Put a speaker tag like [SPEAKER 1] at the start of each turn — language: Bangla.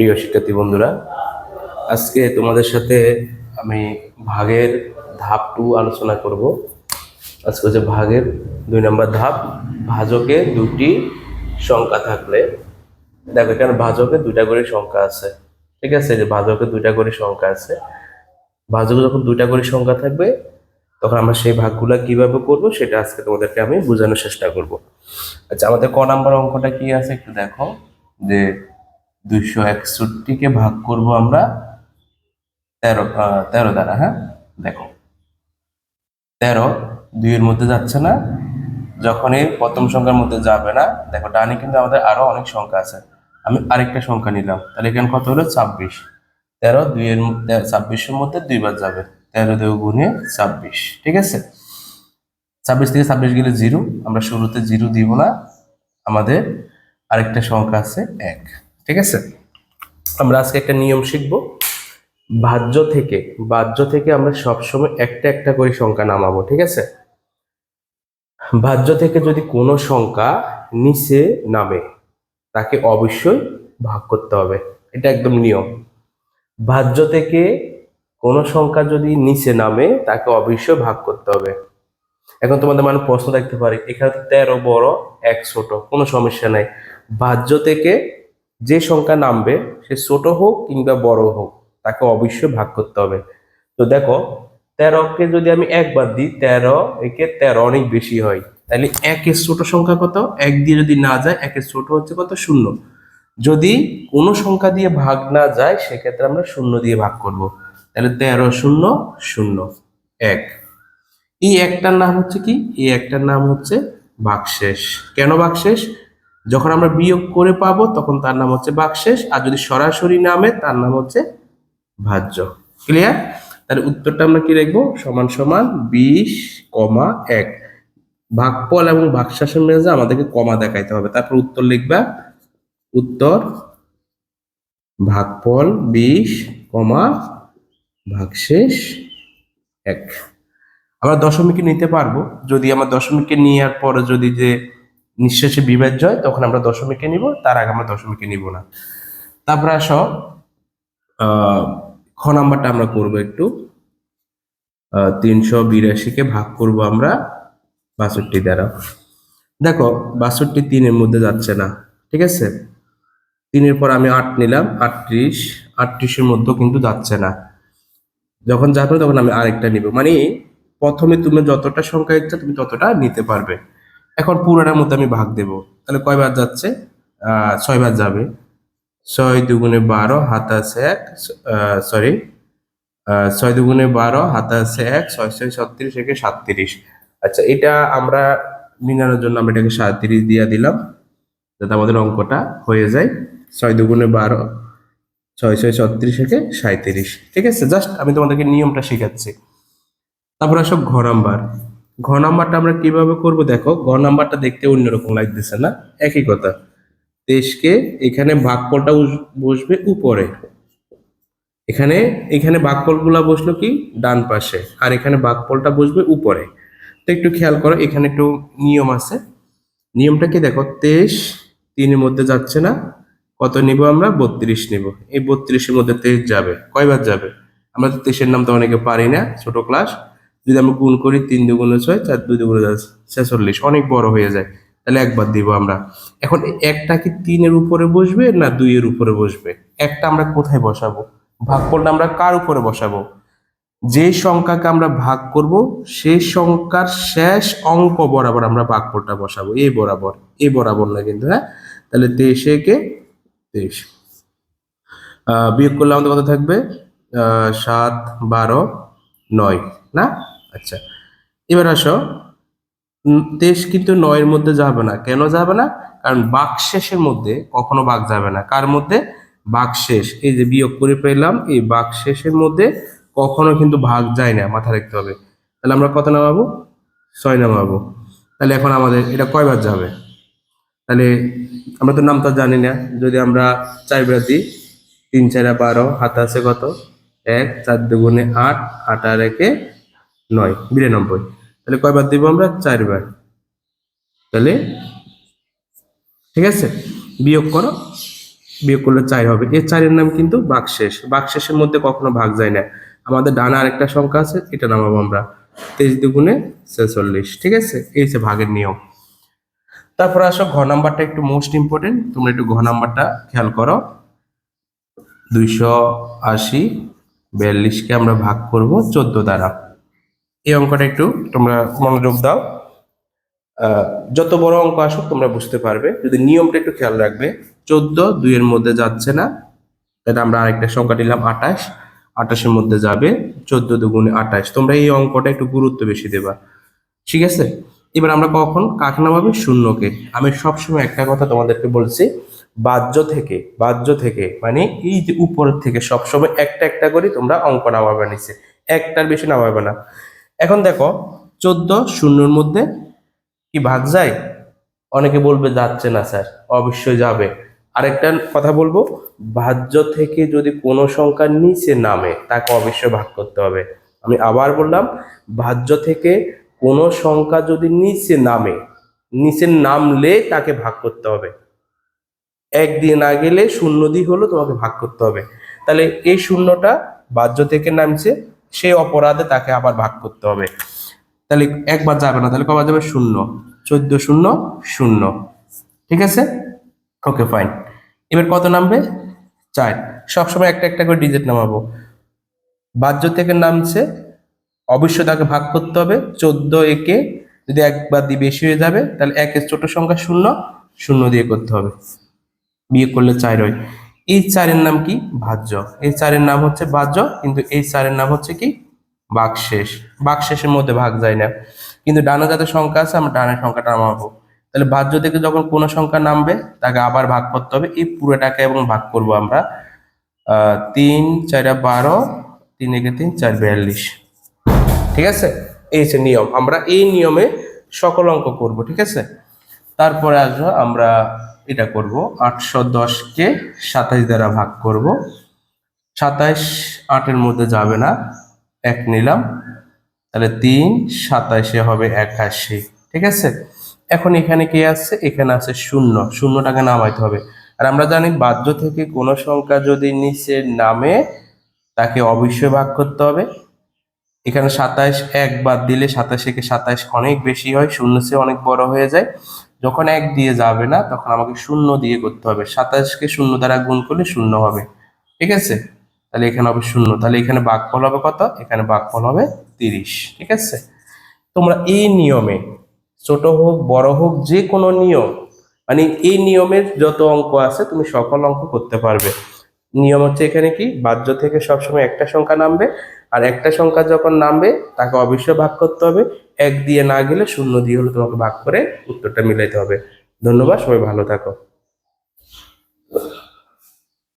[SPEAKER 1] প্রিয় শিক্ষার্থী বন্ধুরা, আজকে তোমাদের সাথে আমি ভাগের ধাপ টু আলোচনা করব। আজকে হচ্ছে ভাগের দুই নম্বর ধাপ, ভাজকে দুটি সংখ্যা থাকলে। দেখো, এখানে ভাজকে দুইটা করে সংখ্যা আছে। ঠিক আছে যে ভাজকে দুইটা করে সংখ্যা আছে। ভাজকে যখন দুইটা করে সংখ্যা থাকবে, তখন আমরা সেই ভাগগুলো কীভাবে করব, সেটা আজকে তোমাদেরকে আমি বোঝানোর চেষ্টা করব। আচ্ছা আমাদের ক নাম্বার অঙ্কটা কি আছে একটু দেখো। যে দুইশো একষট্টিকে ভাগ করব আমরা তেরো তেরো দ্বারা হ্যাঁ? দেখো। তেরো দুইয়ের মধ্যে যাচ্ছে না যখন এই প্রথম সংখ্যার মধ্যে যাবে না, দেখো ডানে কিন্তু আমাদের আরও অনেক সংখ্যা আছে। আমি আরেকটা সংখ্যা নিলাম, তাহলে এখানে কত হলো? ছাব্বিশ। তেরো দুইয়ের ছাব্বিশের মধ্যে দুইবার যাবে, তেরো দুই গুণে ছাব্বিশ, ঠিক আছে? ছাব্বিশ থেকে ছাব্বিশ গেলে জিরো, আমরা শুরুতে জিরো দিব না, আমাদের আরেকটা সংখ্যা আছে এক। ঠিক আছে? আমরা আজকে একটা নিয়ম শিখব। ভাজ্য থেকে, বাহ্য থেকে আমরা সবসময় একটা একটা করে সংখ্যা নামাবো, ঠিক আছে? ভাজ্য থেকে যদি কোনো সংখ্যা নিচে নামে, তাকে অবশ্যই ভাগ করতে হবে। এটা একদম নিয়ম। ভাজ্য থেকে কোনো সংখ্যা যদি নিচে নামে, তাকে অবশ্যই ভাগ করতে হবে। এখন তোমাদের মানে প্রশ্ন দেখতে পারে, এখানে তেরো, বড়, এক, ছোট, কোনো সমস্যা নাই। ভাজ্য থেকে যে সংখ্যা নামবে, সে ছোট হোক কিংবা বড় হোক, তাকে অবশ্যই ভাগ করতে হবে। তো দেখো, তেরোকে যদি আমি একবার দিই, তেরো একে তেরো অনেক বেশি হয়। তাহলে একের ছোট সংখ্যা কত? এক দিয়ে যদি না যায়, একের ছোট হচ্ছে কত? শূন্য। যদি কোনো সংখ্যা দিয়ে ভাগ না যায়, সেক্ষেত্রে আমরা শূন্য দিয়ে ভাগ করব। তাহলে তেরো শূন্য শূন্য, এক। এই একটার নাম হচ্ছে কি? এই একটার নাম হচ্ছে বাকশেষ। কেন বাকশেষ? যখন আমরা বিয়োগ করে পাবো, তখন তার নাম হচ্ছে বাকশেষ। আর যদি সরাসরি নামে, তার নাম হচ্ছে ভাজ্য। ক্লিয়ার তাহলে উত্তরটা আমরা কি লিখব? সমান সমান বিশ কমা এক। ভাগফল এবং ভাগশেষের মেজে আমাদেরকে কমা দেখাইতে হবে। তারপর উত্তর লিখবা। উত্তর, ভাগফল বিশ কমা ভাগশেষ এক। আমরা দশমিকে নিতে পারব। যদি আমার দশমিকে নেওয়ার পরে যদি যে নিঃশেষে বিভাজ্য হয় তখন আমরা দশমিকে নিব, তার আগে আমরা দশমিকে নিব না। তারপরে আসো খ নাম্বারটা আমরা করব একটু। তিনশো বিরাশিকে ভাগ করব আমরা বাষট্টি দ্বারা। দেখো, বাষট্টি তিনের মধ্যে যাচ্ছে না, ঠিক আছে? তিনের পর আমি আট নিলাম, আটত্রিশ, আটত্রিশের মধ্যেও কিন্তু যাচ্ছে না। যখন যাবে তখন আমি আরেকটা নিব। মানে প্রথমে তুমি যতটা সংখ্যা ইচ্ছা তুমি ততটা নিতে পারবে। এখন পুরোটার মধ্যে আমি ভাগ দেব। তাহলে কয়বার যাচ্ছে? ছয়বার যাবে। ছয় দুগুণে বারো, হাতে আছে এক সরি ছয় দুগুণে বারো, হাতে আছে এক, ছয় ছয়, ছত্রিশ, একে সাতত্রিশ। আচ্ছা এটা আমরা মিনানোর জন্য আমরা এটাকে সাতত্রিশ দিয়ে দিলাম, যাতে আমাদের অঙ্কটা হয়ে যায়। ছয় দুগুণে বারো, ছয় ছয়, ছত্রিশ থেকে সাঁত্রিশ। ঠিক আছে? জাস্ট আমি তোমাদেরকে নিয়মটা শেখাচ্ছি। তারপর আসো ঘ নাম্বার। ঘ নাম্বারটা আমরা কীভাবে করব? দেখো, ঘ নাম্বারটা দেখতে অন্যরকম লাগতেছে না? একই কথা। তেইশকে এখানে ভাগফলটা বসবে উপরে। এখানে এখানে ভাগফলগুলা বসল কি? ডান পাশে। আর এখানে ভাগফলটা বসবে উপরে। তো একটু খেয়াল করো, এখানে একটু নিয়ম আছে। নিয়মটা কি? দেখো, তেইশ তিনের মধ্যে যাচ্ছে না। কত নিব আমরা? বত্রিশ নিব। এই বত্রিশের মধ্যে তেইশ যাবে। কয়বার যাবে? আমরা তো তেইশের নাম তো অনেকে পারি না, ছোট ক্লাস যদি আমরা গুণ করি তিন দুগুণে ছয়, চার দুই দুগুণে ছেচল্লিশ, অনেক বড় হয়ে যায়। তাহলে একবার দিব আমরা। এখন একটা কি তিনের উপরে বসবে না দুইয়ের উপরে বসবে? একটা আমরা কোথায় বসাবো? ভাগফলটা আমরা কার উপরে বসাবো? যে সংখ্যাকে আমরা ভাগ করব সেই সংখ্যার শেষ অঙ্ক বরাবর আমরা ভাগফলটা বসাবো। এ বরাবর এ বরাবর না কিন্তু হ্যাঁ? তাহলে তেইশে কে তেইশ। বিয়োগ করলে আমাদের কত থাকবে? সাত, বারো, নয়, না? আচ্ছা এবার আসো। তেইশ কিন্তু নয়ের মধ্যে যাবে না। কেন যাবে না? কারণ বাকশেষের মধ্যে কখনো বাঘ যাবে না। কার মধ্যে? বাকশেষ এই যে বিয়োগ করে পেলাম, এই বাকশেষের মধ্যে কখনো কিন্তু ভাগ যায় না, মাথা রাখতে হবে। তাহলে আমরা কত নামাবো? ছয় নামাবো। তাহলে এখন আমাদের এটা কয়বার যাবে? তাহলে আমরা তো নামটা জানি না। যদি আমরা চার চারবার দিই তিন চারা বারো, হাত আছে কত? এক, চার দুগুণে আট আট আর একে নয়, বিরানব্বই। তাহলে কয়বার দিব আমরা? চারবার তাহলে, ঠিক আছে? বিয়োগ করো। বিয়োগ করলে চার হবে। এই চারের নাম কিন্তু বাকশেষ। বাকশেষের মধ্যে কখনো ভাগ যায় না। আমাদের ডানা আরেকটা সংখ্যা আছে, এটা নামাবো আমরা। তেইশ দুগুণে ছেচল্লিশ, ঠিক আছে? এই হচ্ছে ভাগের নিয়ম। তারপর আসো, ঘ নাম্বারটা একটু মোস্ট ইম্পর্টেন্ট তোমরা একটু ঘ নাম্বারটা খেয়াল করো। দুইশো আশি, বিয়াল্লিশকে আমরা ভাগ করব চোদ্দ দ্বারা। এই অঙ্কটা একটু তোমরা মনোযোগ দাও। যত বড় অঙ্ক আসুক, তোমরা বুঝতে পারবে। যদি নিয়মটা একটু খেয়াল রাখবে, চোদ্দ দুইয়ের মধ্যে যাচ্ছে না, তাহলে আমরা আরেকটা সংখ্যা নিলাম, আঠাশ। আঠাশের মধ্যে যাবে, চোদ্দ দুগুণে আঠাশ। তোমরা এই অঙ্কটা একটু গুরুত্ব বেশি দেবা। ঠিক আছে? এবার আমরা কখন? কাক নামাবে? শূন্যকে। আমি সবসময় একটা কথা তোমাদেরকে বলছি, বাহ্য থেকে বাহ্য থেকে মানে এই যে উপরের থেকে সবসময় একটা একটা করে তোমরা অঙ্ক নামাবে নিচে। একটার বেশি নামাবে না। এখন দেখো, চোদ্দ শূন্যর মধ্যে কি ভাগ যায়? অনেকে বলবে যাচ্ছে না, স্যার। অবশ্যই যাবে। আরেকটা কথা বলব, ভাজ্য থেকে যদি কোনো সংখ্যা নিচে নামে, তাকে অবশ্যই ভাগ করতে হবে। আমি আবার বললাম, ভাজ্য থেকে কোনো সংখ্যা যদি নিচে নামে, নিচে নামলে তাকে ভাগ করতে হবে। এক দিয়ে না গেলে শূন্য দিয়ে হলো তোমাকে ভাগ করতে হবে। তাহলে এই শূন্যটা বাহ্য থেকে নামছে সেই অপরাধে তাকে আবার ভাগ করতে হবে। তাহলে একবার যাবে না, তাহলে কবার যাবে? শূন্য। চোদ্দ শূন্য শূন্য। ঠিক আছে? ওকে ফাইন এবার কত নামবে? চার। সবসময় একটা একটা করে ডিজিট নামাবো। বাহ্য থেকে নামছে অবশ্যই তাকে ভাগ করতে হবে। চোদ্দ একে যদি একবার দিয়ে বেশি হয়ে যাবে, তাহলে একের ছোট সংখ্যা শূন্য শূন্য দিয়ে করতে হবে। বিয়ে করলে চার হয়। এই চারের নাম কি? ভাজ্য এই চারের নাম হচ্ছে ভাজ্য কিন্তু এই চারের নাম হচ্ছে কি? বাকশেষ। বাকশেষের মধ্যে ভাগ যায় না। কিন্তু ডানা যাতে সংখ্যা আছে, আমরা ডানের সংখ্যাটা নামাবো। তাহলে ভাজ্য থেকে যখন কোনো সংখ্যা নামবে, তাকে আবার ভাগ করতে হবে। এই পুরোটাকে এবং ভাগ করব আমরা। তিন, চারা, বারো, তিন, একে তিন, চার, বিয়াল্লিশ। ঠিক আছে? এই হচ্ছে নিয়ম। আমরা এই নিয়মে সকল অঙ্ক করব, ঠিক আছে? তারপরে আসব আমরা এটা করব। আটশো দশকে সাতাশ দ্বারা ভাগ করব। সাতাশ আটের মধ্যে যাবে না, এক নিলাম। তাহলে তিন, সাতাশে হবে একাশি, ঠিক আছে? এখন এখানে কি আছে? এখানে আছে শূন্য। শূন্যটাকে নামাইতে হবে। আর আমরা জানি বাহ্য থেকে কোনো সংখ্যা যদি নিচে নামে, তাকে অবশ্যই ভাগ করতে হবে। এখানে সাতাশ এক বাদ দিলে সাতাশ থেকে সাতাশ অনেক বেশি হয়, শূন্য সে অনেক বড় হয়ে যায়। যখন এক দিয়ে যাবে না, তখন আমাকে শূন্য দিয়ে করতে হবে। সাতাশকে শূন্য দ্বারা গুণ করলে শূন্য হবে। ঠিক আছে? তাহলে এখানে হবে শূন্য। তাহলে এখানে বাঘফল হবে কত? এখানে বাঘফল হবে তিরিশ। ঠিক আছে? তোমরা এই নিয়মে, ছোট হোক, বড় হোক, যে কোনো নিয়ম মানে এই নিয়মের যত অঙ্ক আছে, তুমি সকল অঙ্ক করতে পারবে। নিয়ম হচ্ছে এখানে কি? বাহ্য থেকে সবসময় একটা সংখ্যা নামবে, আর একটা সংখ্যা যখন নামবে, তাকে অবশ্যই ভাগ করতে হবে। এক দিয়ে না গেলে শূন্য দিয়ে হলে তোমাকে ভাগ করে উত্তরটা মিলাইতে হবে। ধন্যবাদ, সবাই ভালো থাকো।